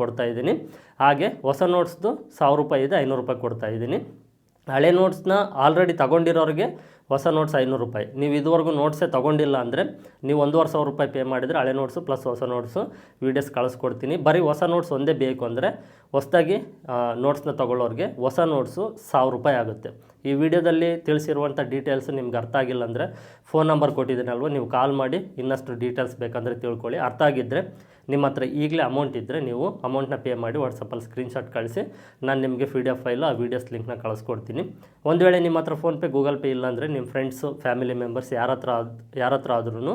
ಕೊಡ್ತಾ ಇದ್ದೀನಿ. ಹಾಗೆ ಹೊಸ ನೋಟ್ಸ್ದು ಸಾವಿರ ರೂಪಾಯಿ ಇದೆ, ಐನೂರು ರೂಪಾಯಿ ಕೊಡ್ತಾ ಇದ್ದೀನಿ. ಹಳೆ ನೋಟ್ಸ್ನ ಆಲ್ರೆಡಿ ತಗೊಂಡಿರೋರಿಗೆ ಹೊಸ ನೋಟ್ಸ್ ಐನೂರು ರೂಪಾಯಿ. ನೀವು ಇದುವರೆಗೂ ನೋಟ್ಸೇ ತೊಗೊಂಡಿಲ್ಲ ಅಂದರೆ ನೀವು ಒಂದೂವರೆ ಸಾವಿರ ರೂಪಾಯಿ ಪೇ ಮಾಡಿದರೆ ಹಳೆ ನೋಟ್ಸು ಪ್ಲಸ್ ಹೊಸ ನೋಟ್ಸು ವೀಡಿಯೋಸ್ ಕಳಿಸ್ಕೊಡ್ತೀನಿ. ಬರೀ ಹೊಸ ನೋಟ್ಸ್ ಒಂದೇ ಬೇಕು ಅಂದರೆ ಹೊಸದಾಗಿ ನೋಟ್ಸ್ನ ತೊಗೊಳ್ಳೋರಿಗೆ ಹೊಸ ನೋಟ್ಸು ಸಾವಿರ ರೂಪಾಯಿ ಆಗುತ್ತೆ. ಈ ವಿಡಿಯೋದಲ್ಲಿ ತಿಳಿಸಿರುವಂಥ ಡೀಟೇಲ್ಸ್ ನಿಮ್ಗೆ ಅರ್ಥ ಆಗಿಲ್ಲ ಅಂದರೆ ಫೋನ್ ನಂಬರ್ ಕೊಟ್ಟಿದ್ದೀನಲ್ವ, ನೀವು ಕಾಲ್ ಮಾಡಿ, ಇನ್ನಷ್ಟು ಡೀಟೇಲ್ಸ್ ಬೇಕಂದರೆ ತಿಳ್ಕೊಳ್ಳಿ. ಅರ್ಥ ಆಗಿದ್ದರೆ ನಿಮ್ಮ ಹತ್ರ ಈಗಲೇ ಅಮೌಂಟ್ ಇದ್ದರೆ ನೀವು ಅಮೌಂಟ್ನ ಪೇ ಮಾಡಿ ವಾಟ್ಸಪ್ಪಲ್ಲಿ ಸ್ಕ್ರೀನ್ಶಾಟ್ ಕಳಿಸಿ, ನಾನು ನಿಮಗೆ ಪಿ ಡಿ ಎಫ್ ಫೈಲು ಆ ವೀಡಿಯೋಸ್ ಲಿಂಕ್ನ ಕಳಿಸ್ಕೊಡ್ತೀನಿ. ಒಂದು ವೇಳೆ ನಿಮ್ಮ ಹತ್ರ ಫೋನ್ಪೇ ಗೂಗಲ್ ಪೇ ಇಲ್ಲ ಅಂದರೆ ನಿಮ್ಮ ಫ್ರೆಂಡ್ಸು ಫ್ಯಾಮಿಲಿ ಮೆಂಬರ್ಸ್ ಯಾರ ಹತ್ರ ಯಾರ ಹತ್ರ ಆದ್ರೂ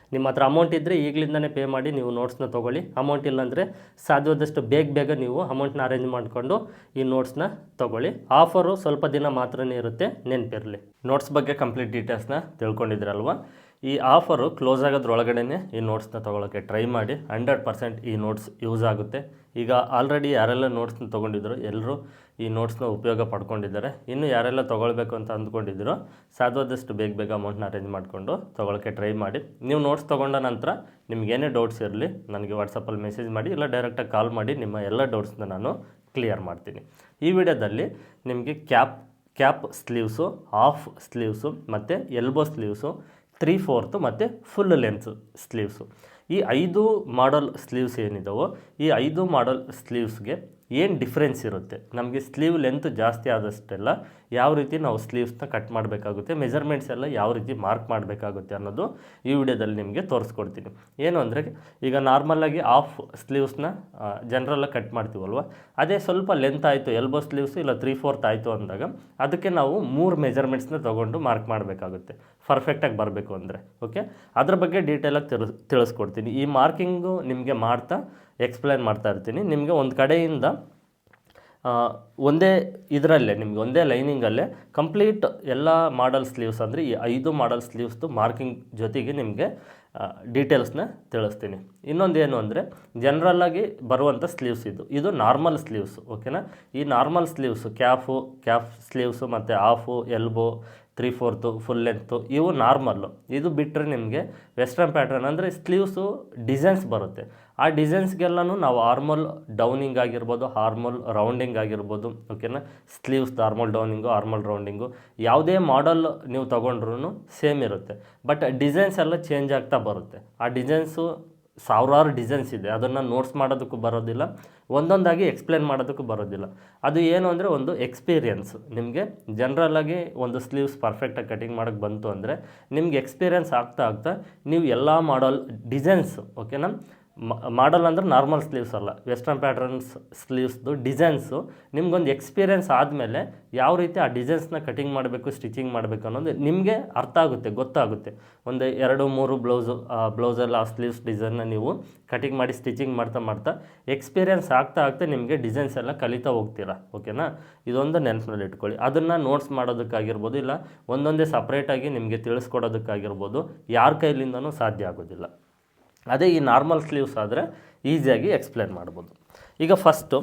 ನಿಮ್ಮ ಹತ್ರ ಅಮೌಂಟ್ ಇದ್ದರೆ ಈಗಲಿಂದನೇ ಪೇ ಮಾಡಿ ನೀವು ನೋಟ್ಸ್ನ ತೊಗೊಳ್ಳಿ. ಅಮೌಂಟ್ ಇಲ್ಲಾಂದರೆ ಸಾಧ್ಯವಾದಷ್ಟು ಬೇಗ ಬೇಗ ನೀವು ಅಮೌಂಟ್ನ ಅರೇಂಜ್ ಮಾಡಿಕೊಂಡು ಈ ನೋಟ್ಸ್ನ ತೊಗೊಳ್ಳಿ. ಆಫರು ಸ್ವಲ್ಪ ದಿನ ಮಾತ್ರನೇ ಇರುತ್ತೆ, ನೆನಪಿರಲಿ. ನೋಟ್ಸ್ ಬಗ್ಗೆ ಕಂಪ್ಲೀಟ್ ಡೀಟೇಲ್ಸ್ನ ತಿಳ್ಕೊಂಡಿದ್ರಲ್ವ ಈ ಆಫರು ಕ್ಲೋಸ್ ಆಗೋದ್ರೊಳಗಡೆ ಈ ನೋಟ್ಸ್ನ ತೊಗೊಳಕ್ಕೆ ಟ್ರೈ ಮಾಡಿ. ಹಂಡ್ರೆಡ್ ಪರ್ಸೆಂಟ್ ಈ ನೋಟ್ಸ್ ಯೂಸ್ ಆಗುತ್ತೆ. ಈಗ ಆಲ್ರೆಡಿ ಯಾರೆಲ್ಲ ನೋಟ್ಸ್ನ ತೊಗೊಂಡಿದ್ರು ಎಲ್ಲರೂ ಈ ನೋಟ್ಸ್ನ ಉಪಯೋಗ ಪಡ್ಕೊಂಡಿದ್ದಾರೆ. ಇನ್ನು ಯಾರೆಲ್ಲ ತೊಗೊಳ್ಬೇಕು ಅಂತ ಅಂದ್ಕೊಂಡಿದ್ದೀರೋ ಸಾಧ್ಯವಾದಷ್ಟು ಬೇಗ ಬೇಗ ಅಮೌಂಟ್ನ ಅರೇಂಜ್ ಮಾಡಿಕೊಂಡು ತೊಗೊಳಕ್ಕೆ ಟ್ರೈ ಮಾಡಿ. ನೀವು ನೋಟ್ಸ್ ತೊಗೊಂಡ ನಂತರ ನಿಮಗೇನೇ ಡೌಟ್ಸ್ ಇರಲಿ ನನಗೆ ವಾಟ್ಸಪ್ಪಲ್ಲಿ ಮೆಸೇಜ್ ಮಾಡಿ, ಇಲ್ಲ ಡೈರೆಕ್ಟಾಗಿ ಕಾಲ್ ಮಾಡಿ, ನಿಮ್ಮ ಎಲ್ಲ ಡೌಟ್ಸ್ನ ನಾನು ಕ್ಲಿಯರ್ ಮಾಡ್ತೀನಿ. ಈ ವಿಡಿಯೋದಲ್ಲಿ ನಿಮಗೆ cap cap sleeves half sleeves ಮತ್ತು ಎಲ್ಬೋ ಸ್ಲೀವ್ಸು ತ್ರೀ ಫೋರ್ತು ಮತ್ತು ಫುಲ್ ಲೆನ್ಸು ಸ್ಲೀವ್ಸು ಈ ಐದು ಮಾಡಲ್ ಸ್ಲೀವ್ಸ್ ಏನಿದಾವೋ ಈ ಐದು ಮಾಡಲ್ ಸ್ಲೀವ್ಸ್ಗೆ ಏನು ಡಿಫ್ರೆನ್ಸ್ ಇರುತ್ತೆ? ನಮಗೆ ಸ್ಲೀವ್ ಲೆಂತ್ ಜಾಸ್ತಿ ಆದಷ್ಟೆಲ್ಲ ಯಾವ ರೀತಿ ನಾವು ಸ್ಲೀವ್ಸ್ನ ಕಟ್ ಮಾಡಬೇಕಾಗುತ್ತೆ ಮೆಜರ್ಮೆಂಟ್ಸ್ ಎಲ್ಲ ಯಾವ ರೀತಿ ಮಾರ್ಕ್ ಮಾಡಬೇಕಾಗುತ್ತೆ ಅನ್ನೋದು ಈ ವಿಡಿಯೋದಲ್ಲಿ ನಿಮಗೆ ತೋರಿಸ್ಕೊಡ್ತೀನಿ. ಏನು ಅಂದರೆ, ಈಗ ನಾರ್ಮಲಾಗಿ ಆಫ್ ಸ್ಲೀವ್ಸ್ನ ಜನರಲ್ಲಾಗಿ ಕಟ್ ಮಾಡ್ತೀವಲ್ವ? ಅದೇ ಸ್ವಲ್ಪ ಲೆಂತ್ ಆಯಿತು ಎಲ್ಬೋ ಸ್ಲೀವ್ಸ್ ಇಲ್ಲ ತ್ರೀ ಫೋರ್ತ್ ಆಯಿತು ಅಂದಾಗ ಅದಕ್ಕೆ ನಾವು ಮೂರು ಮೆಜರ್ಮೆಂಟ್ಸ್ನ ತೊಗೊಂಡು ಮಾರ್ಕ್ ಮಾಡಬೇಕಾಗುತ್ತೆ. ಪರ್ಫೆಕ್ಟಾಗಿ ಬರಬೇಕು ಅಂದರೆ ಓಕೆ ಅದ್ರ ಬಗ್ಗೆ ಡೀಟೇಲಾಗಿ ತಿಳಿಸ್ ತಿಳಿಸ್ಕೊಡ್ತೀನಿ. ಈ ಮಾರ್ಕಿಂಗು ನಿಮಗೆ ಮಾಡ್ತಾ ಎಕ್ಸ್ಪ್ಲೈನ್ ಮಾಡ್ತಾ ಇರ್ತೀನಿ. ನಿಮಗೆ ಒಂದು ಕಡೆಯಿಂದ ಒಂದೇ ಇದರಲ್ಲೇ, ನಿಮಗೆ ಒಂದೇ ಲೈನಿಂಗಲ್ಲೇ ಕಂಪ್ಲೀಟ್ ಎಲ್ಲ ಮಾಡಲ್ ಸ್ಲೀವ್ಸ್ ಅಂದರೆ ಈ ಐದು ಮಾಡಲ್ ಸ್ಲೀವ್ಸ್ದು ಮಾರ್ಕಿಂಗ್ ಜೊತೆಗೆ ನಿಮಗೆ ಡೀಟೇಲ್ಸ್ನ ತಿಳಿಸ್ತೀನಿ. ಇನ್ನೊಂದು ಏನು ಅಂದರೆ ಜನರಲ್ಲಾಗಿ ಬರುವಂಥ ಸ್ಲೀವ್ಸ್ ಇದು. ಇದು ನಾರ್ಮಲ್ ಸ್ಲೀವ್ಸ್ ಓಕೆನಾ ಈ normal sleeves cap cap sleeves ಮತ್ತು half elbow three fourth full length ಇವು ನಾರ್ಮಲ್ಲು ಇದು ಬಿಟ್ಟರೆ ನಿಮಗೆ ವೆಸ್ಟರ್ನ್ ಪ್ಯಾಟರ್ನ್ ಅಂದರೆ ಸ್ಲೀವ್ಸು ಡಿಸೈನ್ಸ್ ಬರುತ್ತೆ. ಆ ಡಿಸೈನ್ಸ್ಗೆಲ್ಲನೂ ನಾವು ಆರ್ಮಲ್ ಡೌನಿಂಗ್ ಆಗಿರ್ಬೋದು ಹಾರ್ಮಲ್ ರೌಂಡಿಂಗ್ ಆಗಿರ್ಬೋದು, ಓಕೆನಾ? ಸ್ಲೀವ್ಸ್, ಆರ್ಮಲ್ ಡೌನಿಂಗು, ಆರ್ಮಲ್ ರೌಂಡಿಂಗು, ಯಾವುದೇ ಮಾಡಲ್ ನೀವು ತೊಗೊಂಡ್ರೂ ಸೇಮ್ ಇರುತ್ತೆ. ಬಟ್ ಡಿಸೈನ್ಸ್ ಎಲ್ಲ ಚೇಂಜ್ ಆಗ್ತಾ ಬರುತ್ತೆ. ಆ ಡಿಸೈನ್ಸು ಸಾವಿರಾರು ಡಿಸೈನ್ಸ್ ಇದೆ. ಅದನ್ನು ನೋಟ್ಸ್ ಮಾಡೋದಕ್ಕೂ ಬರೋದಿಲ್ಲ. ಒಂದೊಂದಾಗಿ ಎಕ್ಸ್ಪ್ಲೇನ್ ಮಾಡೋದಕ್ಕೂ ಬರೋದಿಲ್ಲ. ಅದು ಏನು ಅಂದರೆ ಒಂದು ಎಕ್ಸ್ಪೀರಿಯನ್ಸ್. ನಿಮಗೆ ಜನ್ರಲಾಗಿ ಒಂದು ಸ್ಲೀವ್ಸ್ ಪರ್ಫೆಕ್ಟಾಗಿ ಕಟಿಂಗ್ ಮಾಡೋಕ್ಕೆ ಬಂತು ಅಂದರೆ ನಿಮ್ಗೆ ಎಕ್ಸ್ಪೀರಿಯನ್ಸ್ ಆಗ್ತಾ ಆಗ್ತಾ ನೀವು ಎಲ್ಲ ಮಾಡಲ್ ಡಿಸೈನ್ಸ್, ಓಕೆನಾ? ಮಾಡಲ್ ಅಂದ್ರೆ ನಾರ್ಮಲ್ ಸ್ಲೀವ್ಸ್ ಅಲ್ಲ. ವೆಸ್ಟರ್ನ್ ಪ್ಯಾಟರ್ನ್ಸ್ ಸ್ಲೀವ್ಸ್ದು ಡಿಸೈನ್ಸು ನಿಮ್ಗೊಂದು ಎಕ್ಸ್ಪೀರಿಯನ್ಸ್ ಆದಮೇಲೆ ಯಾವ ರೀತಿ ಆ ಡಿಸೈನ್ಸ್ನ ಕಟಿಂಗ್ ಮಾಡಬೇಕು ಸ್ಟಿಚಿಂಗ್ ಮಾಡಬೇಕು ಅನ್ನೋದು ನಿಮಗೆ ಅರ್ಥ ಆಗುತ್ತೆ, ಗೊತ್ತಾಗುತ್ತೆ. ಒಂದು ಎರಡು, ಮೂರು ಬ್ಲೌಸು ಬ್ಲೌಸಲ್ಲಿ ಆ ಸ್ಲೀವ್ಸ್ ಡಿಸೈನ್ನ ನೀವು ಕಟಿಂಗ್ ಮಾಡಿ ಸ್ಟಿಚಿಂಗ್ ಮಾಡ್ತಾ ಮಾಡ್ತಾ ಎಕ್ಸ್ಪೀರಿಯನ್ಸ್ ಆಗ್ತಾ ಆಗ್ತಾ ನಿಮಗೆ ಡಿಸೈನ್ಸ್ ಎಲ್ಲ ಕಲಿತಾ ಹೋಗ್ತೀರಾ? ಓಕೆನಾ ಇದೊಂದು ನೆನಪಿನಲ್ಲಿ ಇಟ್ಕೊಳ್ಳಿ. ಅದನ್ನು ನೋಟ್ಸ್ ಮಾಡೋದಕ್ಕಾಗಿರ್ಬೋದು, ಇಲ್ಲ ಒಂದೊಂದೇ ಸಪ್ರೇಟಾಗಿ ನಿಮಗೆ ತಿಳಿಸ್ಕೊಡೋದಕ್ಕಾಗಿರ್ಬೋದು, ಯಾರ ಕೈಲಿಂದನೂ ಸಾಧ್ಯ ಆಗೋದಿಲ್ಲ. ಅದೇ ಈ ನಾರ್ಮಲ್ ಸ್ಲೀವ್ಸ್ ಆದರೆ ಈಸಿಯಾಗಿ ಎಕ್ಸ್ಪ್ಲೇನ್ ಮಾಡ್ಬೋದು. ಈಗ ಫಸ್ಟು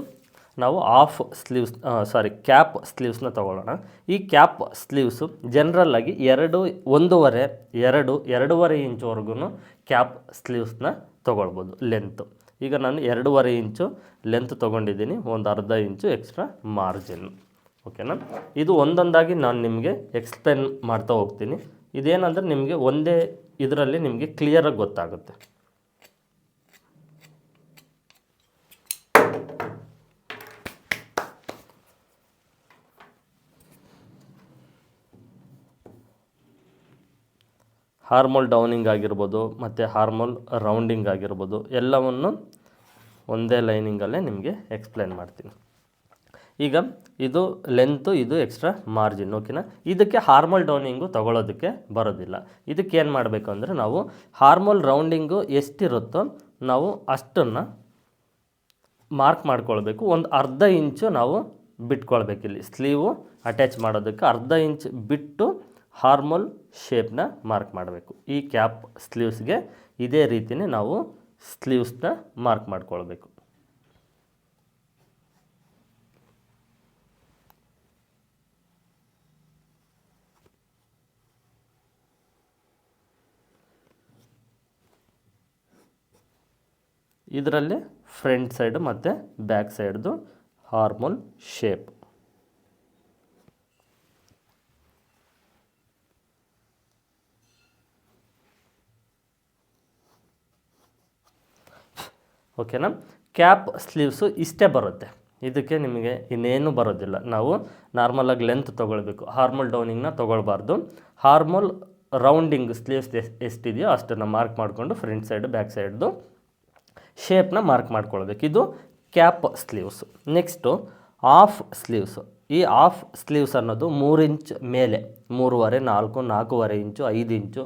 ನಾವು ಆಫ್ ಸ್ಲೀವ್ಸ್ ಸಾರಿ ಕ್ಯಾಪ್ ಸ್ಲೀವ್ಸ್ನ ತೊಗೊಳ್ಳೋಣ. ಈ ಕ್ಯಾಪ್ ಸ್ಲೀವ್ಸು ಜನರಲ್ಲಾಗಿ ಎರಡು, ಒಂದೂವರೆ, ಎರಡು, ಎರಡೂವರೆ ಇಂಚ್ವರೆಗೂ ಕ್ಯಾಪ್ ಸ್ಲೀವ್ಸ್ನ ತೊಗೊಳ್ಬೋದು ಲೆಂತ್ ಈಗ ನಾನು ಎರಡೂವರೆ ಇಂಚು ಲೆಂತ್ ತೊಗೊಂಡಿದ್ದೀನಿ, ಒಂದು ಅರ್ಧ ಇಂಚು ಎಕ್ಸ್ಟ್ರಾ ಮಾರ್ಜಿನ್ ಓಕೆನಾ ಇದು ಒಂದೊಂದಾಗಿ ನಾನು ನಿಮಗೆ ಎಕ್ಸ್ಪ್ಲೇನ್ ಮಾಡ್ತಾ ಹೋಗ್ತೀನಿ. ಇದೇನಂದ್ರೆ ನಿಮಗೆ ಒಂದೇ ಇದರಲ್ಲಿ ನಿಮಗೆ ಕ್ಲಿಯರಾಗಿ ಗೊತ್ತಾಗುತ್ತೆ. ಹಾರ್ಮೋಲ್ ಡೌನಿಂಗ್ ಆಗಿರ್ಬೋದು, ಮತ್ತು ಹಾರ್ಮೋಲ್ ರೌಂಡಿಂಗ್ ಆಗಿರ್ಬೋದು, ಎಲ್ಲವನ್ನು ಒಂದೇ ಲೈನಿಂಗಲ್ಲೇ ನಿಮಗೆ ಎಕ್ಸ್ಪ್ಲೇನ್ ಮಾಡ್ತೀನಿ. ಈಗ ಇದು ಲೆಂತು ಇದು ಎಕ್ಸ್ಟ್ರಾ ಮಾರ್ಜಿನ್ ಓಕೆನಾ ಇದಕ್ಕೆ ಹಾರ್ಮೋಲ್ ಡೌನಿಂಗು ತಗೊಳ್ಳೋದಕ್ಕೆ ಬರೋದಿಲ್ಲ. ಇದಕ್ಕೆ ಏನು ಮಾಡಬೇಕು ಅಂದರೆ ನಾವು ಹಾರ್ಮೋಲ್ ರೌಂಡಿಂಗು ಎಷ್ಟಿರುತ್ತೋ ನಾವು ಅಷ್ಟನ್ನು ಮಾರ್ಕ್ ಮಾಡ್ಕೊಳ್ಬೇಕು. ಒಂದು ಅರ್ಧ ಇಂಚು ನಾವು ಬಿಟ್ಕೊಳ್ಬೇಕಿಲ್ಲಿ. ಸ್ಲೀವು ಅಟ್ಯಾಚ್ ಮಾಡೋದಕ್ಕೆ ಅರ್ಧ ಇಂಚ್ ಬಿಟ್ಟು ಹಾರ್ಮೋಲ್ ಶೇಪ್ನ ಮಾರ್ಕ್ ಮಾಡಬೇಕು. ಈ ಕ್ಯಾಪ್ ಸ್ಲೀವ್ಸ್ಗೆ ಇದೇ ರೀತಿಯೇ ನಾವು ಸ್ಲೀವ್ಸ್ನ ಮಾರ್ಕ್ ಮಾಡ್ಕೊಳ್ಬೇಕು. ಇದರಲ್ಲಿ ಫ್ರಂಟ್ ಸೈಡು ಮತ್ತು ಬ್ಯಾಕ್ ಸೈಡ್ದು ಹಾರ್ಮೋಲ್ ಶೇಪ್. ಓಕೆನಾ ಕ್ಯಾಪ್ ಸ್ಲೀವ್ಸು ಇಷ್ಟೇ ಬರುತ್ತೆ. ಇದಕ್ಕೆ ನಿಮಗೆ ಇನ್ನೇನು ಬರೋದಿಲ್ಲ. ನಾವು ನಾರ್ಮಲಾಗಿ ಲೆಂತ್ ತೊಗೊಳ್ಬೇಕು. ಹಾರ್ಮಲ್ ಡೌನಿಂಗ್ನ ತೊಗೊಳ್ಬಾರ್ದು. ಹಾರ್ಮಲ್ ರೌಂಡಿಂಗ್ ಸ್ಲೀವ್ಸ್ ಎಷ್ಟಿದೆಯೋ ಅಷ್ಟನ್ನು ಮಾರ್ಕ್ ಮಾಡಿಕೊಂಡು ಫ್ರಂಟ್ ಸೈಡ್ ಬ್ಯಾಕ್ ಸೈಡ್ದು ಶೇಪ್ನ ಮಾರ್ಕ್ ಮಾಡ್ಕೊಳ್ಬೇಕು. ಇದು cap sleeves next half sleeves ಈ ಆಫ್ ಸ್ಲೀವ್ಸ್ ಅನ್ನೋದು ಮೂರು ಇಂಚ್ ಮೇಲೆ, ಮೂರುವರೆ, ನಾಲ್ಕು, ನಾಲ್ಕೂವರೆ ಇಂಚು ಐದು ಇಂಚು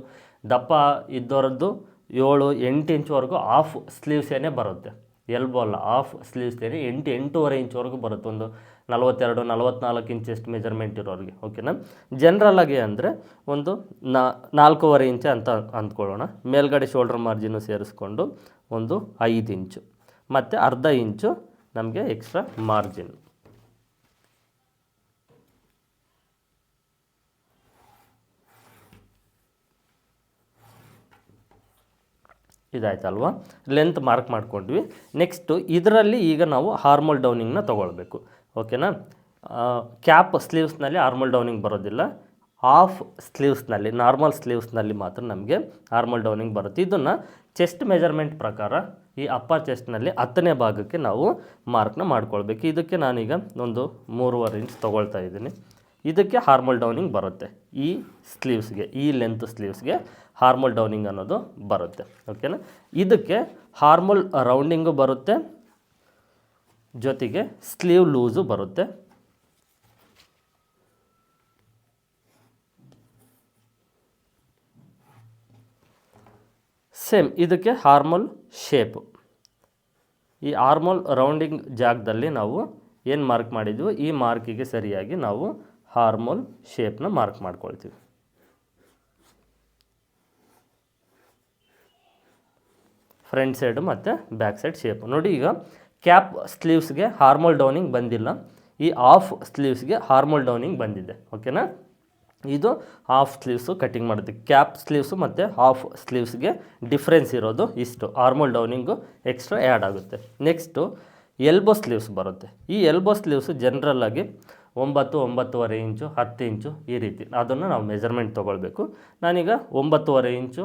ದಪ್ಪ ಇದ್ದವರದ್ದು ಏಳು ಎಂಟು ಇಂಚ್ವರೆಗೂ ಆಫ್ ಸ್ಲೀವ್ಸೇನೆ ಬರುತ್ತೆ. ಎಲ್ಬೋ ಅಲ್ಲ, ಆಫ್ ಸ್ಲೀವ್ಸೇನೆ ಎಂಟು, ಎಂಟೂವರೆ ಇಂಚ್ವರೆಗೂ ಬರುತ್ತೆ ಒಂದು ನಲವತ್ತೆರಡು, ನಲವತ್ನಾಲ್ಕು ಇಂಚೆಸ್ಟ್ ಮೆಜರ್ಮೆಂಟ್ ಇರೋರಿಗೆ ಓಕೆನಾ ಜನ್ರಲಾಗಿ ಅಂದರೆ ಒಂದು ನಾಲ್ಕೂವರೆ ಇಂಚೆ ಅಂತ ಅಂದ್ಕೊಳ್ಳೋಣ. ಮೇಲ್ಗಡೆ ಶೋಲ್ಡ್ರ್ ಮಾರ್ಜಿನು ಸೇರಿಸ್ಕೊಂಡು ಒಂದು ಐದು ಇಂಚು. ಮತ್ತು ಅರ್ಧ ಇಂಚು ನಮಗೆ ಎಕ್ಸ್ಟ್ರಾ ಮಾರ್ಜಿನ್ ಇದಾಯ್ತಲ್ವಾ? ಲೆಂತ್ ಮಾರ್ಕ್ ಮಾಡ್ಕೊಂಡ್ವಿ. ನೆಕ್ಸ್ಟು ಇದರಲ್ಲಿ ಈಗ ನಾವು ಹಾರ್ಮಲ್ ಡೌನಿಂಗ್ನ ತೊಗೊಳ್ಬೇಕು. ಓಕೆನಾ ಕ್ಯಾಪ್ ಸ್ಲೀವ್ಸ್ನಲ್ಲಿ ಹಾರ್ಮಲ್ ಡೌನಿಂಗ್ ಬರೋದಿಲ್ಲ. ಆಫ್ ಸ್ಲೀವ್ಸ್ನಲ್ಲಿ ನಾರ್ಮಲ್ ಸ್ಲೀವ್ಸ್ನಲ್ಲಿ ಮಾತ್ರ ನಮಗೆ ಹಾರ್ಮಲ್ ಡೌನಿಂಗ್ ಬರುತ್ತೆ. ಇದನ್ನು ಚೆಸ್ಟ್ ಮೆಜರ್ಮೆಂಟ್ ಪ್ರಕಾರ ಈ ಅಪ್ಪರ್ ಚೆಸ್ಟ್ನಲ್ಲಿ ಹತ್ತನೇ ಭಾಗಕ್ಕೆ ನಾವು ಮಾರ್ಕ್ನ ಮಾಡ್ಕೊಳ್ಬೇಕು. ಇದಕ್ಕೆ ನಾನೀಗ ಒಂದು ಮೂರುವರೆ ಇಂಚ್ ತೊಗೊಳ್ತಾ ಇದ್ದೀನಿ. ಇದಕ್ಕೆ ಹಾರ್ಮಲ್ ಡೌನಿಂಗ್ ಬರುತ್ತೆ ಈ ಸ್ಲೀವ್ಸ್ಗೆ ಈ ಲೆಂತ್ ಸ್ಲೀವ್ಸ್ಗೆ ಹಾರ್ಮೋಲ್ ಡೌನಿಂಗ್ ಅನ್ನೋದು ಬರುತ್ತೆ ಓಕೆನಾ ಇದಕ್ಕೆ ಹಾರ್ಮೋಲ್ ರೌಂಡಿಂಗು ಬರುತ್ತೆ, ಜೊತೆಗೆ ಸ್ಲೀವ್ ಲೂಸು ಬರುತ್ತೆ. ಸೇಮ್ ಇದಕ್ಕೆ ಹಾರ್ಮೋಲ್ ಶೇಪು. ಈ ಹಾರ್ಮೋಲ್ ರೌಂಡಿಂಗ್ ಜಾಗದಲ್ಲಿ ನಾವು ಏನು ಮಾರ್ಕ್ ಮಾಡಿದ್ವಿ? ಈ ಮಾರ್ಕಿಗೆ ಸರಿಯಾಗಿ ನಾವು ಹಾರ್ಮೋಲ್ ಶೇಪ್ನ ಮಾರ್ಕ್ ಮಾಡ್ಕೊಳ್ತೀವಿ. ಫ್ರಂಟ್ ಸೈಡು ಮತ್ತು ಬ್ಯಾಕ್ ಸೈಡ್ ಶೇಪ್ ನೋಡಿ ಈಗ ಕ್ಯಾಪ್ ಸ್ಲೀವ್ಸ್ಗೆ ಹಾರ್ಮೋಲ್ ಡೌನಿಂಗ್ ಬಂದಿಲ್ಲ. ಈ ಆಫ್ ಸ್ಲೀವ್ಸ್ಗೆ ಹಾರ್ಮೋಲ್ ಡೌನಿಂಗ್ ಬಂದಿದೆ. ಓಕೆನಾ ಇದು ಹಾಫ್ ಸ್ಲೀವ್ಸು ಕಟ್ಟಿಂಗ್ ಮಾಡುತ್ತೆ. ಕ್ಯಾಪ್ ಸ್ಲೀವ್ಸು ಮತ್ತು ಹಾಫ್ ಸ್ಲೀವ್ಸ್ಗೆ ಡಿಫ್ರೆನ್ಸ್ ಇರೋದು ಇಷ್ಟು. ಹಾರ್ಮಲ್ ಡೌನಿಂಗು ಎಕ್ಸ್ಟ್ರಾ ಆ್ಯಡ್ ಆಗುತ್ತೆ. ನೆಕ್ಸ್ಟು ಎಲ್ಬೋ ಸ್ಲೀವ್ಸ್ ಬರುತ್ತೆ. ಈ ಎಲ್ಬೋ ಸ್ಲೀವ್ಸು ಜನರಲ್ಲಾಗಿ ಒಂಬತ್ತು, ಒಂಬತ್ತುವರೆ ಇಂಚು, ಹತ್ತು ಇಂಚು ಈ ರೀತಿ. ಅದನ್ನು ನಾವು ಮೆಜರ್ಮೆಂಟ್ ತೊಗೊಳ್ಬೇಕು. ನಾನೀಗ ಒಂಬತ್ತುವರೆ ಇಂಚು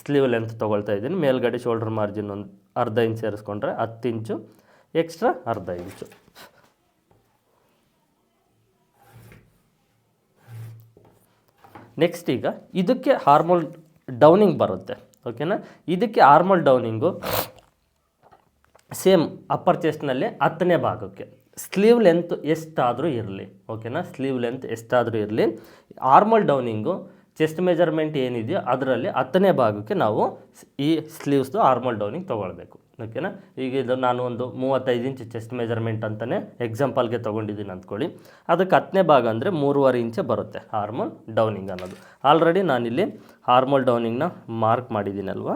ಸ್ಲೀವ್ ಲೆಂತ್ ತೊಗೊಳ್ತಾ ಇದ್ದೀನಿ. ಮೇಲ್ಗಡೆ ಶೋಲ್ಡರ್ ಮಾರ್ಜಿನ್ ಒಂದು ಅರ್ಧ ಇಂಚ್ ಸೇರಿಸ್ಕೊಂಡ್ರೆ ಹತ್ತು ಇಂಚು ಎಕ್ಸ್ಟ್ರಾ ಅರ್ಧ ಇಂಚು ನೆಕ್ಸ್ಟ್ ಈಗ ಇದಕ್ಕೆ ಹಾರ್ಮೋಲ್ ಡೌನಿಂಗ್ ಬರುತ್ತೆ. ಓಕೆನಾ ಇದಕ್ಕೆ ಹಾರ್ಮೋಲ್ ಡೌನಿಂಗು ಸೇಮ್ ಅಪ್ಪರ್ ಚೆಸ್ಟ್ನಲ್ಲಿ ಹತ್ತನೇ ಭಾಗಕ್ಕೆ. ಸ್ಲೀವ್ ಲೆಂತ್ ಎಷ್ಟಾದರೂ ಇರಲಿ. ಓಕೆನಾ ಸ್ಲೀವ್ ಲೆಂತ್ ಎಷ್ಟಾದರೂ ಇರಲಿ. ಆರ್ಮಲ್ ಡೌನಿಂಗು ಚೆಸ್ಟ್ ಮೆಜರ್ಮೆಂಟ್ ಏನಿದೆಯೋ ಅದರಲ್ಲಿ ಹತ್ತನೇ ಭಾಗಕ್ಕೆ ನಾವು ಈ ಸ್ಲೀವ್ಸ್ದು ಆರ್ಮಲ್ ಡೌನಿಂಗ್ ತೊಗೊಳ್ಬೇಕು. ಓಕೆನಾ ಈಗ ಇದು ನಾನು ಒಂದು ಮೂವತ್ತೈದು ಇಂಚ್ ಚೆಸ್ಟ್ ಮೆಜರ್ಮೆಂಟ್ ಅಂತಲೇ ಎಕ್ಸಾಂಪಲ್ಗೆ ತೊಗೊಂಡಿದ್ದೀನಿ ಅಂದ್ಕೊಳ್ಳಿ. ಅದಕ್ಕೆ ಹತ್ತನೇ ಭಾಗ ಅಂದರೆ ಮೂರುವರೆ ಇಂಚೆ ಬರುತ್ತೆ ಹಾರ್ಮೋಲ್ ಡೌನಿಂಗ್ ಅನ್ನೋದು. ಆಲ್ರೆಡಿ ನಾನಿಲ್ಲಿ ಹಾರ್ಮೋಲ್ ಡೌನಿಂಗ್ನ ಮಾರ್ಕ್ ಮಾಡಿದ್ದೀನಲ್ವ?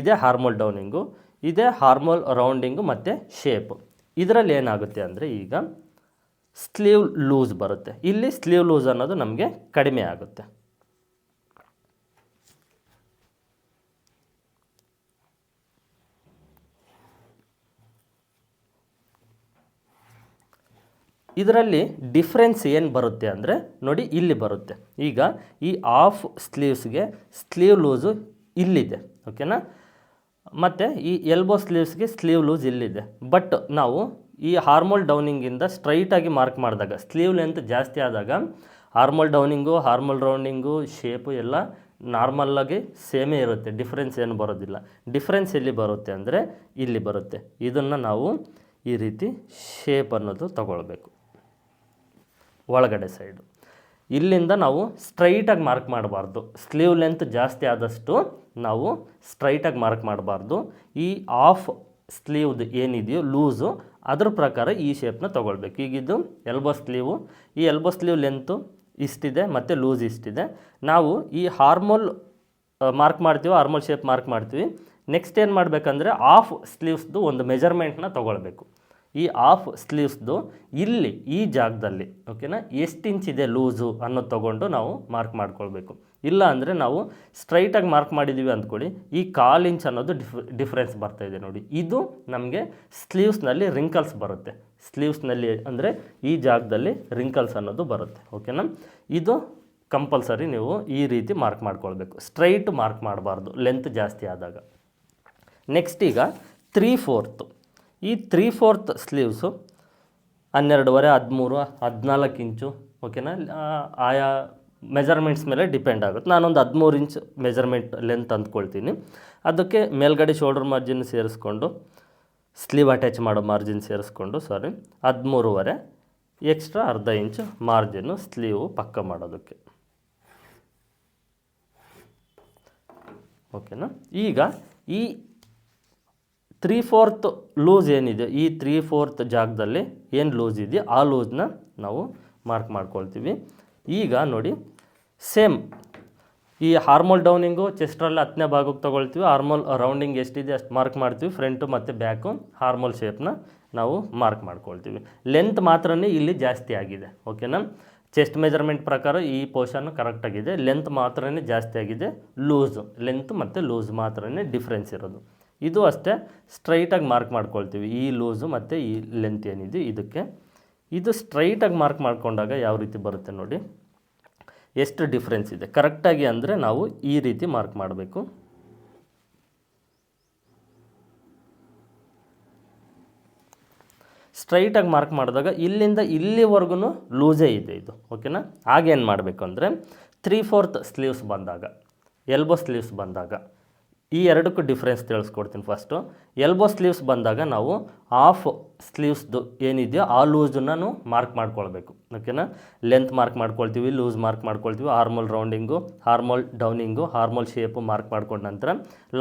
ಇದೇ ಹಾರ್ಮೋಲ್ ಡೌನಿಂಗು ಇದೇ ಹಾರ್ಮೋಲ್ ರೌಂಡಿಂಗು ಮತ್ತು ಶೇಪು ಇದರಲ್ಲಿ ಏನಾಗುತ್ತೆ ಅಂದರೆ ಈಗ ಸ್ಲೀವ್ ಲೂಸ್ ಬರುತ್ತೆ. ಇಲ್ಲಿ ಸ್ಲೀವ್ ಲೂಸ್ ಅನ್ನೋದು ನಮಗೆ ಕಡಿಮೆ ಆಗುತ್ತೆ. ಇದರಲ್ಲಿ ಡಿಫ್ರೆನ್ಸ್ ಏನು ಬರುತ್ತೆ ಅಂದರೆ ನೋಡಿ ಇಲ್ಲಿ ಬರುತ್ತೆ. ಈಗ ಈ ಆಫ್ ಸ್ಲೀವ್ಸ್ಗೆ ಸ್ಲೀವ್ ಲೂಸು ಇಲ್ಲಿದೆ ಓಕೆನಾ ಮತ್ತು ಈ ಎಲ್ಬೋ ಸ್ಲೀವ್ಸ್ಗೆ ಸ್ಲೀವ್ ಲೂಸ್ ಇಲ್ಲಿದೆ. ಬಟ್ ನಾವು ಈ ಹಾರ್ಮೋಲ್ ಡೌನಿಂಗಿಂದ ಸ್ಟ್ರೈಟಾಗಿ ಮಾರ್ಕ್ ಮಾಡಿದಾಗ ಸ್ಲೀವ್ ಲೆಂತ್ ಜಾಸ್ತಿ ಆದಾಗ ಹಾರ್ಮೋಲ್ ಡೌನಿಂಗು ಹಾರ್ಮೋಲ್ ರೌಂಡಿಂಗು ಶೇಪು ಎಲ್ಲ ನಾರ್ಮಲ್ಲಾಗಿ ಸೇಮೇ ಇರುತ್ತೆ. ಡಿಫ್ರೆನ್ಸ್ ಏನು ಬರೋದಿಲ್ಲ. ಡಿಫ್ರೆನ್ಸ್ ಎಲ್ಲಿ ಬರುತ್ತೆ ಅಂದರೆ ಇಲ್ಲಿ ಬರುತ್ತೆ. ಇದನ್ನು ನಾವು ಈ ರೀತಿ ಶೇಪ್ ಅನ್ನೋದು ತಗೊಳ್ಬೇಕು. ಒಳಗಡೆ ಸೈಡು ಇಲ್ಲಿಂದ ನಾವು ಸ್ಟ್ರೈಟಾಗಿ ಮಾರ್ಕ್ ಮಾಡಬಾರ್ದು. ಸ್ಲೀವ್ ಲೆಂತ್ ಜಾಸ್ತಿ ಆದಷ್ಟು ನಾವು ಸ್ಟ್ರೈಟಾಗಿ ಮಾರ್ಕ್ ಮಾಡಬಾರ್ದು. ಈ ಆಫ್ ಸ್ಲೀವ್ದು ಏನಿದೆಯೋ ಲೂಸು ಅದ್ರ ಪ್ರಕಾರ ಈ ಶೇಪ್ನ ತೊಗೊಳ್ಬೇಕು. ಈಗಿದ್ದು ಎಲ್ಬೋ ಸ್ಲೀವು ಈ ಎಲ್ಬೋ ಸ್ಲೀವ್ ಲೆಂತು ಇಷ್ಟಿದೆ ಮತ್ತು ಲೂಸ್ ಇಷ್ಟಿದೆ. ನಾವು ಈ ಹಾರ್ಮೋಲ್ ಮಾರ್ಕ್ ಮಾಡ್ತೀವಿ ಹಾರ್ಮೋಲ್ ಶೇಪ್ ಮಾರ್ಕ್ ಮಾಡ್ತೀವಿ. ನೆಕ್ಸ್ಟ್ ಏನು ಮಾಡಬೇಕಂದ್ರೆ ಆಫ್ ಸ್ಲೀವ್ಸ್ದು ಒಂದು ಮೆಜರ್ಮೆಂಟ್ನ ತೊಗೊಳ್ಬೇಕು. ಈ ಆಫ್ ಸ್ಲೀವ್ಸ್ದು ಇಲ್ಲಿ, ಈ ಜಾಗದಲ್ಲಿ ಓಕೆನಾ ಎಷ್ಟು ಇಂಚ್ ಇದೆ ಲೂಸು ಅನ್ನೋದು ತೊಗೊಂಡು ನಾವು ಮಾರ್ಕ್ ಮಾಡ್ಕೊಳ್ಬೇಕು. ಇಲ್ಲ ಅಂದರೆ ನಾವು ಸ್ಟ್ರೈಟಾಗಿ ಮಾರ್ಕ್ ಮಾಡಿದ್ದೀವಿ ಅಂದ್ಕೊಳ್ಳಿ, ಈ ಕಾಲು ಇಂಚ್ ಅನ್ನೋದು ಡಿಫ್ ಡಿಫ್ರೆನ್ಸ್ ಬರ್ತಾ ಇದೆ ನೋಡಿ. ಇದು ನಮಗೆ ಸ್ಲೀವ್ಸ್ನಲ್ಲಿ ರಿಂಕಲ್ಸ್ ಬರುತ್ತೆ. ಸ್ಲೀವ್ಸ್ನಲ್ಲಿ ಅಂದರೆ ಈ ಜಾಗದಲ್ಲಿ ರಿಂಕಲ್ಸ್ ಅನ್ನೋದು ಬರುತ್ತೆ ಓಕೆನಾ ಇದು ಕಂಪಲ್ಸರಿ ನೀವು ಈ ರೀತಿ ಮಾರ್ಕ್ ಮಾಡ್ಕೊಳ್ಬೇಕು. ಸ್ಟ್ರೈಟ್ ಮಾರ್ಕ್ ಮಾಡಬಾರ್ದು ಲೆಂತ್ ಜಾಸ್ತಿ ಆದಾಗ. ನೆಕ್ಸ್ಟ್ ಈಗ ತ್ರೀ ಫೋರ್ತು ಈ ತ್ರೀ ಫೋರ್ತ್ ಸ್ಲೀವ್ಸು ಹನ್ನೆರಡುವರೆ, ಹದಿಮೂರು, ಹದಿನಾಲ್ಕು ಇಂಚು ಓಕೆನಾ ಆಯಾ ಮೆಜರ್ಮೆಂಟ್ಸ್ ಮೇಲೆ ಡಿಪೆಂಡ್ ಆಗುತ್ತೆ. ನಾನೊಂದು ಹದಿಮೂರು ಇಂಚ್ ಮೆಜರ್ಮೆಂಟ್ ಲೆಂತ್ ಅಂದ್ಕೊಳ್ತೀನಿ. ಅದಕ್ಕೆ ಮೇಲ್ಗಡೆ ಶೋಲ್ಡರ್ ಮಾರ್ಜಿನ್ ಸೇರಿಸ್ಕೊಂಡು ಸ್ಲೀವ್ ಅಟ್ಯಾಚ್ ಮಾಡೋ ಮಾರ್ಜಿನ್ ಸೇರಿಸ್ಕೊಂಡು ಸಾರಿ ಹದಿಮೂರುವರೆ ಎಕ್ಸ್ಟ್ರಾ ಅರ್ಧ ಇಂಚು ಮಾರ್ಜಿನ್ನು ಸ್ಲೀವು ಪಕ್ಕ ಮಾಡೋದಕ್ಕೆ. ಓಕೆನಾ ಈಗ ಈ ತ್ರೀ ಫೋರ್ತ್ ಲೂಸ್ ಏನಿದೆ, ಈ ತ್ರೀ ಫೋರ್ತ್ ಜಾಗದಲ್ಲಿ ಏನು ಲೂಸ್ ಇದೆಯೋ ಆ ಲೂಸ್ನ ನಾವು ಮಾರ್ಕ್ ಮಾಡ್ಕೊಳ್ತೀವಿ. ಈಗ ನೋಡಿ, ಸೇಮ್ ಈ ಹಾರ್ಮೋಲ್ ಡೌನಿಂಗು ಚೆಸ್ಟ್ರಲ್ಲಿ ಹತ್ತನೇ ಭಾಗಕ್ಕೆ ತೊಗೊಳ್ತೀವಿ. ಹಾರ್ಮೋಲ್ ರೌಂಡಿಂಗ್ ಎಷ್ಟಿದೆ ಅಷ್ಟು ಮಾರ್ಕ್ ಮಾಡ್ತೀವಿ. ಫ್ರಂಟು ಮತ್ತು ಬ್ಯಾಕು ಹಾರ್ಮೋಲ್ ಶೇಪ್ನ ನಾವು ಮಾರ್ಕ್ ಮಾಡ್ಕೊಳ್ತೀವಿ. ಲೆಂತ್ ಮಾತ್ರನೇ ಇಲ್ಲಿ ಜಾಸ್ತಿ ಆಗಿದೆ, ಓಕೆನಾ? ಚೆಸ್ಟ್ ಮೆಜರ್ಮೆಂಟ್ ಪ್ರಕಾರ ಈ ಪೋರ್ಷನ್ ಕರೆಕ್ಟಾಗಿದೆ ಲೆಂತ್ ಮಾತ್ರನೇ ಜಾಸ್ತಿ ಆಗಿದೆ. ಲೂಸು, ಲೆಂತ್ ಮತ್ತು ಲೂಸ್ ಮಾತ್ರನೇ ಡಿಫ್ರೆನ್ಸ್ ಇರೋದು. ಇದು ಅಷ್ಟೇ ಸ್ಟ್ರೈಟಾಗಿ ಮಾರ್ಕ್ ಮಾಡ್ಕೊಳ್ತೀವಿ. ಈ ಲೂಸು ಮತ್ತು ಈ ಲೆಂತ್ ಏನಿದೆ, ಇದಕ್ಕೆ. ಇದು ಸ್ಟ್ರೈಟಾಗಿ ಮಾರ್ಕ್ ಮಾಡಿಕೊಂಡಾಗ ಯಾವ ರೀತಿ ಬರುತ್ತೆ ನೋಡಿ. ಎಷ್ಟು ಡಿಫ್ರೆನ್ಸ್ ಇದೆ. ಕರೆಕ್ಟಾಗಿ ಅಂದರೆ ನಾವು ಈ ರೀತಿ ಮಾರ್ಕ್ ಮಾಡಬೇಕು. ಸ್ಟ್ರೈಟಾಗಿ ಮಾರ್ಕ್ ಮಾಡಿದಾಗ ಇಲ್ಲಿಂದ ಇಲ್ಲಿವರೆಗೂ ಲೂಸೇ ಇದೆ ಇದು. ಓಕೆನಾ ಆಗೇನು ಮಾಡಬೇಕು ಅಂದರೆ ತ್ರೀ ಫೋರ್ತ್ ಸ್ಲೀವ್ಸ್ ಬಂದಾಗ ಎಲ್ಬೋ ಸ್ಲೀವ್ಸ್ ಬಂದಾಗ ಈ ಎರಡಕ್ಕೂ ಡಿಫ್ರೆನ್ಸ್ ತಿಳಿಸ್ಕೊಡ್ತೀನಿ ಫಸ್ಟು ಎಲ್ಬೋ ಸ್ಲೀವ್ಸ್ ಬಂದಾಗ ನಾವು ಆಫ್ ಸ್ಲೀವ್ಸ್ದು ಏನಿದೆಯೋ ಆ ಲೂಸನ್ನು ಮಾರ್ಕ್ ಮಾಡ್ಕೊಳ್ಬೇಕು. ಓಕೆನಾ ಲೆಂತ್ ಮಾರ್ಕ್ ಮಾಡ್ಕೊಳ್ತೀವಿ ಲೂಸ್ ಮಾರ್ಕ್ ಮಾಡ್ಕೊಳ್ತೀವಿ armhole rounding armhole downing armhole shape mark ಮಾಡ್ಕೊಂಡ ನಂತರ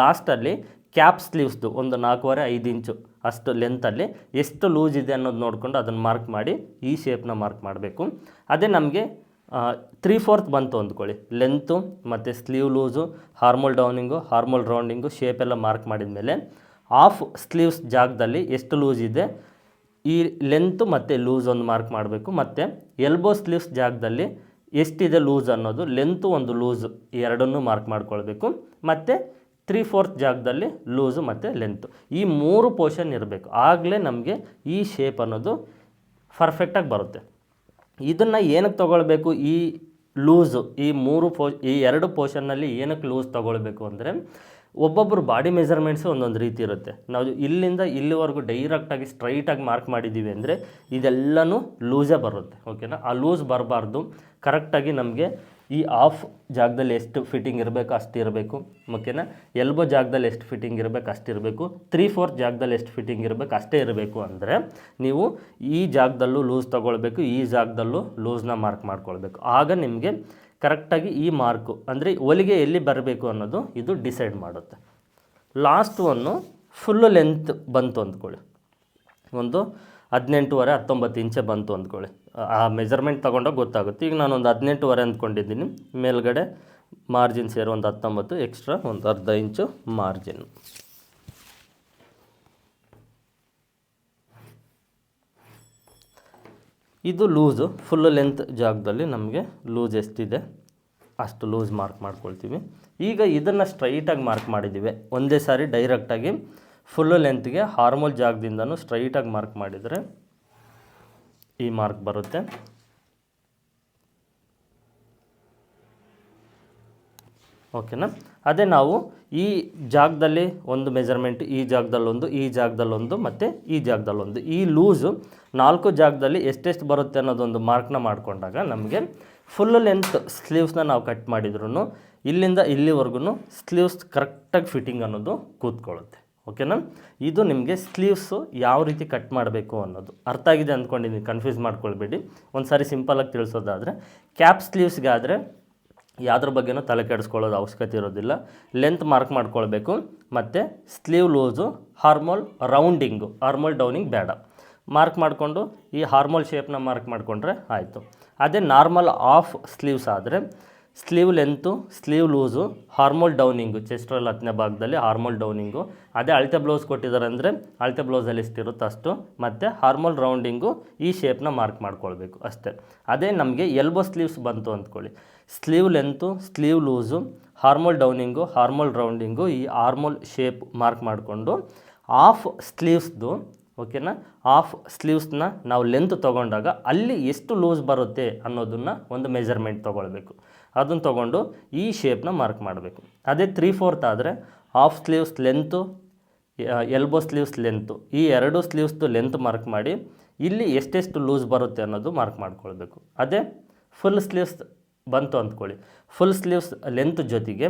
ಲಾಸ್ಟಲ್ಲಿ ಕ್ಯಾಪ್ ಸ್ಲೀವ್ಸ್ದು ಒಂದು ನಾಲ್ಕೂವರೆ ಐದು ಇಂಚು ಅಷ್ಟು ಲೆಂತಲ್ಲಿ ಎಷ್ಟು ಲೂಸ್ ಇದೆ ಅನ್ನೋದು ನೋಡಿಕೊಂಡು ಅದನ್ನು ಮಾರ್ಕ್ ಮಾಡಿ ಈ ಶೇಪ್ನ ಮಾರ್ಕ್ ಮಾಡಬೇಕು. ಅದೇ ನಮಗೆ ತ್ರೀ ಫೋರ್ತ್ ಬಂತು ಅಂದ್ಕೊಳ್ಳಿ. ಲೆಂತು ಮತ್ತು sleeve loose armhole downing armhole rounding shape ಎಲ್ಲ ಮಾರ್ಕ್ ಮಾಡಿದ ಮೇಲೆ ಆಫ್ ಸ್ಲೀವ್ಸ್ ಜಾಗದಲ್ಲಿ ಎಷ್ಟು ಲೂಸ್ ಇದೆ, ಈ ಲೆಂತು ಮತ್ತು ಲೂಸ್ ಒಂದು ಮಾರ್ಕ್ ಮಾಡಬೇಕು. ಮತ್ತು ಎಲ್ಬೋ ಸ್ಲೀವ್ಸ್ ಜಾಗದಲ್ಲಿ ಎಷ್ಟಿದೆ ಲೂಸ್ ಅನ್ನೋದು ಲೆಂತು ಒಂದು ಲೂಸ್ ಎರಡನ್ನೂ ಮಾರ್ಕ್ ಮಾಡ್ಕೊಳ್ಬೇಕು. ಮತ್ತು ತ್ರೀ ಫೋರ್ತ್ ಜಾಗದಲ್ಲಿ ಲೂಸು ಮತ್ತು ಲೆಂತು ಈ ಮೂರು ಪೋರ್ಷನ್ ಇರಬೇಕು. ಆಗಲೇ ನಮಗೆ ಈ ಶೇಪ್ ಅನ್ನೋದು ಪರ್ಫೆಕ್ಟಾಗಿ ಬರುತ್ತೆ. ಇದನ್ನು ಏನಕ್ಕೆ ತೊಗೊಳ್ಬೇಕು? ಈ ಲೂಸು, ಈ ಮೂರು ಪೋ, ಈ ಎರಡು ಪೋರ್ಷನ್ನಲ್ಲಿ ಏನಕ್ಕೆ ಲೂಸ್ ತೊಗೊಳ್ಬೇಕು ಅಂದರೆ ಒಬ್ಬೊಬ್ಬರು ಬಾಡಿ ಮೆಜರ್ಮೆಂಟ್ಸು ಒಂದೊಂದು ರೀತಿ ಇರುತ್ತೆ. ನಾವು ಇಲ್ಲಿಂದ ಇಲ್ಲಿವರೆಗೂ ಡೈರೆಕ್ಟಾಗಿ ಸ್ಟ್ರೈಟಾಗಿ ಮಾರ್ಕ್ ಮಾಡಿದ್ದೀವಿ ಅಂದರೆ ಇದೆಲ್ಲನೂ ಲೂಸೇ ಬರುತ್ತೆ. ಓಕೆನಾ ಆ ಲೂಸ್ ಬರಬಾರ್ದು. ಕರೆಕ್ಟಾಗಿ ನಮಗೆ ಈ ಆಫ್ ಜಾಗದಲ್ಲಿ ಎಷ್ಟು ಫಿಟ್ಟಿಂಗ್ ಇರಬೇಕು ಅಷ್ಟು ಇರಬೇಕು ಓಕೆನಾ ಎಲ್ಬೋ ಜಾಗದಲ್ಲಿ ಎಷ್ಟು ಫಿಟ್ಟಿಂಗ್ ಇರಬೇಕು ಅಷ್ಟು ಇರಬೇಕು ತ್ರೀ ಫೋರ್ತ್ ಜಾಗದಲ್ಲಿ ಎಷ್ಟು ಫಿಟ್ಟಿಂಗ್ ಇರಬೇಕು ಅಷ್ಟೇ ಇರಬೇಕು ಅಂದರೆ ನೀವು ಈ ಜಾಗದಲ್ಲೂ ಲೂಸ್ ತೊಗೊಳ್ಬೇಕು, ಈ ಜಾಗದಲ್ಲೂ ಲೂಸ್ನ ಮಾರ್ಕ್ ಮಾಡ್ಕೊಳ್ಬೇಕು. ಆಗ ನಿಮಗೆ ಕರೆಕ್ಟಾಗಿ ಈ ಮಾರ್ಕು ಅಂದರೆ ಹೊಲಿಗೆ ಎಲ್ಲಿ ಬರಬೇಕು ಅನ್ನೋದು ಇದು ಡಿಸೈಡ್ ಮಾಡುತ್ತೆ. ಲಾಸ್ಟ್ ಒನ್ನು ಫುಲ್ಲು ಲೆಂತ್ ಬಂತು ಅಂದ್ಕೊಳ್ಳಿ. ಒಂದು ಹದಿನೆಂಟುವರೆ ಹತ್ತೊಂಬತ್ತು ಇಂಚೆ ಬಂತು ಅಂದ್ಕೊಳ್ಳಿ. ಆ ಮೆಜರ್ಮೆಂಟ್ ತೊಗೊಂಡಾಗ ಗೊತ್ತಾಗುತ್ತೆ. ಈಗ ನಾನು ಒಂದು ಹದಿನೆಂಟುವರೆ ಅಂದ್ಕೊಂಡಿದ್ದೀನಿ. ಮೇಲ್ಗಡೆ ಮಾರ್ಜಿನ್ ಸೇರಿ ಒಂದು ಹತ್ತೊಂಬತ್ತು ಎಕ್ಸ್ಟ್ರಾ ಒಂದು ಅರ್ಧ ಇಂಚು ಮಾರ್ಜಿನ್ ಇದು ಲೂಸು. ಫುಲ್ ಲೆಂತ್ ಜಾಗದಲ್ಲಿ ನಮಗೆ ಲೂಸ್ ಎಷ್ಟಿದೆ? ಅಷ್ಟು ಲೂಸ್ ಮಾರ್ಕ್ ಮಾಡ್ಕೊಳ್ತೀವಿ. ಈಗ ಇದನ್ನು ಸ್ಟ್ರೈಟಾಗಿ ಮಾರ್ಕ್ ಮಾಡಿದ್ದೀವಿ ಒಂದೇ ಸಾರಿ ಡೈರೆಕ್ಟಾಗಿ ಫುಲ್ಲು ಲೆಂತ್ಗೆ ಹಾರ್ಮೋಲ್ ಜಾಗದಿಂದನೂ ಸ್ಟ್ರೈಟಾಗಿ ಮಾರ್ಕ್ ಮಾಡಿದರೆ ಈ ಮಾರ್ಕ್ ಬರುತ್ತೆ. ಓಕೆನಾ ಅದೇ ನಾವು ಈ ಜಾಗದಲ್ಲಿ ಒಂದು ಮೆಜರ್ಮೆಂಟ್ ಈ ಜಾಗದಲ್ಲೊಂದು ಈ ಜಾಗದಲ್ಲೊಂದು ಮತ್ತು ಈ ಜಾಗದಲ್ಲೊಂದು ಈ ಲೂಸು ನಾಲ್ಕು ಜಾಗದಲ್ಲಿ ಎಷ್ಟೆಷ್ಟು ಬರುತ್ತೆ ಅನ್ನೋದೊಂದು ಮಾರ್ಕ್ನ ಮಾಡಿಕೊಂಡಾಗ ನಮಗೆ ಫುಲ್ ಲೆಂತ್ ಸ್ಲೀವ್ಸ್ನ ನಾವು ಕಟ್ ಮಾಡಿದ್ರು ಇಲ್ಲಿಂದ ಇಲ್ಲಿವರೆಗೂ ಸ್ಲೀವ್ಸ್ ಕರೆಕ್ಟಾಗಿ ಫಿಟ್ಟಿಂಗ್ ಅನ್ನೋದು ಕೂತ್ಕೊಳ್ಳುತ್ತೆ. ಓಕೆನಾ? ಇದು ನಿಮಗೆ ಸ್ಲೀವ್ಸು ಯಾವ ರೀತಿ ಕಟ್ ಮಾಡಬೇಕು ಅನ್ನೋದು. ಅರ್ಥ ಆಗಿದೆ ಅಂದ್ಕೊಂಡಿದ್ದೀನಿ ಕನ್ಫ್ಯೂಸ್ ಮಾಡ್ಕೊಳ್ಬೇಡಿ. ಒಂದು ಸಾರಿ ಸಿಂಪಲಾಗಿ ತಿಳಿಸೋದಾದರೆ ಕ್ಯಾಪ್ ಸ್ಲೀವ್ಸ್ಗಾದರೆ ಯಾವುದ್ರ ಬಗ್ಗೆನೂ ತಲೆ ಕೆಡಿಸ್ಕೊಳ್ಳೋದು ಅವಶ್ಯಕತೆ ಇರೋದಿಲ್ಲ. ಲೆಂತ್ ಮಾರ್ಕ್ ಮಾಡ್ಕೊಳ್ಬೇಕು. ಮತ್ತು sleeve loose armhole rounding armhole downing ಬೇಡ. ಮಾರ್ಕ್ ಮಾಡಿಕೊಂಡು ಈ ಹಾರ್ಮೋಲ್ ಶೇಪ್ನ ಮಾರ್ಕ್ ಮಾಡಿಕೊಂಡ್ರೆ ಆಯಿತು. ಅದೇ ನಾರ್ಮಲ್ ಆಫ್ ಸ್ಲೀವ್ಸ್ ಆದರೆ sleeve length, sleeve loose, armhole ಡೌನಿಂಗು ಚೆಸ್ಟ್ರಲ್ಲಿ ಹತ್ತನೇ ಭಾಗದಲ್ಲಿ ಹಾರ್ಮೋಲ್ ಡೌನಿಂಗು. ಅದೇ ಅಳತೆ ಬ್ಲೌಸ್ ಕೊಟ್ಟಿದ್ದಾರೆ ಅಂದರೆ ಅಳತೆ ಬ್ಲೌಸಲ್ಲಿ ಎಷ್ಟಿರುತ್ತೋ ಅಷ್ಟು ಮತ್ತು ಹಾರ್ಮೋಲ್ ರೌಂಡಿಂಗು ಈ ಶೇಪ್ನ ಮಾರ್ಕ್ ಮಾಡ್ಕೊಳ್ಬೇಕು ಅಷ್ಟೇ. ಅದೇ ನಮಗೆ ಎಲ್ಬೋ ಸ್ಲೀವ್ಸ್ ಬಂತು ಅಂದ್ಕೊಳ್ಳಿ. Sleeve length, sleeve loose, armhole downing, armhole rounding ಈ ಹಾರ್ಮೋಲ್ ಶೇಪ್ ಮಾರ್ಕ್ ಮಾಡಿಕೊಂಡು ಆಫ್ ಸ್ಲೀವ್ಸ್ದು, ಓಕೆನಾ? ಆಫ್ ಸ್ಲೀವ್ಸ್ನ ನಾವು ಲೆಂತ್ ತೊಗೊಂಡಾಗ ಅಲ್ಲಿ ಎಷ್ಟು ಲೂಸ್ ಬರುತ್ತೆ ಅನ್ನೋದನ್ನು ಒಂದು ಮೆಜರ್ಮೆಂಟ್ ತೊಗೊಳ್ಬೇಕು. ಅದನ್ನು ತೊಗೊಂಡು ಈ ಶೇಪ್ನ ಮಾರ್ಕ್ ಮಾಡಬೇಕು. ಅದೇ ತ್ರೀ ಫೋರ್ತ್ ಆದರೆ half sleeves length elbow sleeves length ಈ ಎರಡು ಸ್ಲೀವ್ಸ್ದು ಲೆಂತ್ ಮಾರ್ಕ್ ಮಾಡಿ ಇಲ್ಲಿ ಎಷ್ಟೆಷ್ಟು ಲೂಸ್ ಬರುತ್ತೆ ಅನ್ನೋದು ಮಾರ್ಕ್ ಮಾಡ್ಕೊಳ್ಬೇಕು. ಅದೇ ಫುಲ್ ಸ್ಲೀವ್ಸ್ ಬಂತು ಅಂದ್ಕೊಳ್ಳಿ. ಫುಲ್ ಸ್ಲೀವ್ಸ್ ಲೆಂತ್ ಜೊತೆಗೆ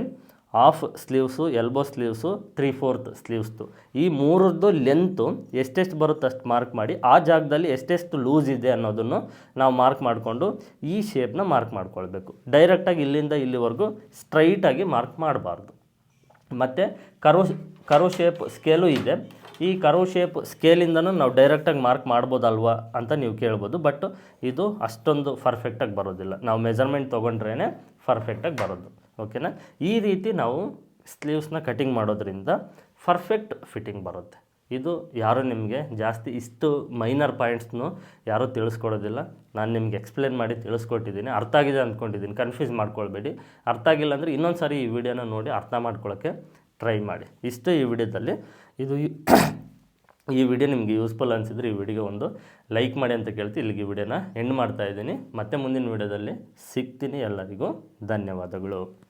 half sleeves elbow sleeves three fourth ಸ್ಲೀವ್ಸ್ದು ಈ ಮೂರದ್ದು ಲೆಂತು ಎಷ್ಟೆಷ್ಟು ಬರುತ್ತೆ ಅಷ್ಟು ಮಾರ್ಕ್ ಮಾಡಿ ಆ ಜಾಗದಲ್ಲಿ ಎಷ್ಟೆಷ್ಟು ಲೂಸ್ ಇದೆ ಅನ್ನೋದನ್ನು ನಾವು ಮಾರ್ಕ್ ಮಾಡಿಕೊಂಡು ಈ ಶೇಪ್ನ ಮಾರ್ಕ್ ಮಾಡ್ಕೊಳ್ಬೇಕು. ಡೈರೆಕ್ಟಾಗಿ ಇಲ್ಲಿಂದ ಇಲ್ಲಿವರೆಗೂ ಸ್ಟ್ರೈಟಾಗಿ ಮಾರ್ಕ್ ಮಾಡಬಾರ್ದು. ಮತ್ತು ಕರೋ ಕರೋ ಶೇಪ್ ಸ್ಕೇಲು ಇದೆ. ಈ ಕರೋ ಶೇಪ್ ಸ್ಕೇಲಿಂದನೂ ನಾವು ಡೈರೆಕ್ಟಾಗಿ ಮಾರ್ಕ್ ಮಾಡ್ಬೋದಲ್ವಾ ಅಂತ ನೀವು ಕೇಳ್ಬೋದು. ಬಟ್ ಇದು ಅಷ್ಟೊಂದು ಪರ್ಫೆಕ್ಟಾಗಿ ಬರೋದಿಲ್ಲ. ನಾವು ಮೆಜರ್ಮೆಂಟ್ ತೊಗೊಂಡ್ರೇ ಪರ್ಫೆಕ್ಟಾಗಿ ಬರೋದು. ಓಕೆನಾ? ಈ ರೀತಿ ನಾವು ಸ್ಲೀವ್ಸ್ನ ಕಟಿಂಗ್ ಮಾಡೋದ್ರಿಂದ ಪರ್ಫೆಕ್ಟ್ ಫಿಟ್ಟಿಂಗ್ ಬರುತ್ತೆ. ಇದು ಯಾರು ನಿಮಗೆ ಜಾಸ್ತಿ ಇಷ್ಟು ಮೈನರ್ ಪಾಯಿಂಟ್ಸ್ನು ಯಾರೂ ತಿಳಿಸ್ಕೊಡೋದಿಲ್ಲ. ನಾನು ನಿಮ್ಗೆ ಎಕ್ಸ್ಪ್ಲೇನ್ ಮಾಡಿ ತಿಳಿಸ್ಕೊಟ್ಟಿದ್ದೀನಿ. ಅರ್ಥ ಆಗಿದೆ ಅಂದ್ಕೊಂಡಿದ್ದೀನಿ. ಕನ್ಫ್ಯೂಸ್ ಮಾಡ್ಕೊಳ್ಬೇಡಿ. ಅರ್ಥ ಆಗಿಲ್ಲ ಅಂದರೆ ಇನ್ನೊಂದು ಸಾರಿ ಈ ವಿಡಿಯೋನ ನೋಡಿ ಅರ್ಥ ಮಾಡ್ಕೊಳ್ಳೋಕ್ಕೆ ಟ್ರೈ ಮಾಡಿ. ಇಷ್ಟು ಈ ವಿಡಿಯೋದಲ್ಲಿ. ಇದು ಈ- ವಿಡಿಯೋ ನಿಮಗೆ ಯೂಸ್ಫುಲ್ ಅನಿಸಿದ್ರೆ ಈ ವಿಡಿಯೋಗೆ ಒಂದು ಲೈಕ್ ಮಾಡಿ ಅಂತ ಕೇಳ್ತಿ. ಇಲ್ಲಿಗೆ ಈ ವಿಡಿಯೋನ ಎಂಡ್ ಮಾಡ್ತಾ ಇದ್ದೀನಿ. ಮತ್ತೆ ಮುಂದಿನ ವಿಡಿಯೋದಲ್ಲಿ ಸಿಗ್ತೀನಿ ಎಲ್ಲರಿಗೂ. ಧನ್ಯವಾದಗಳು.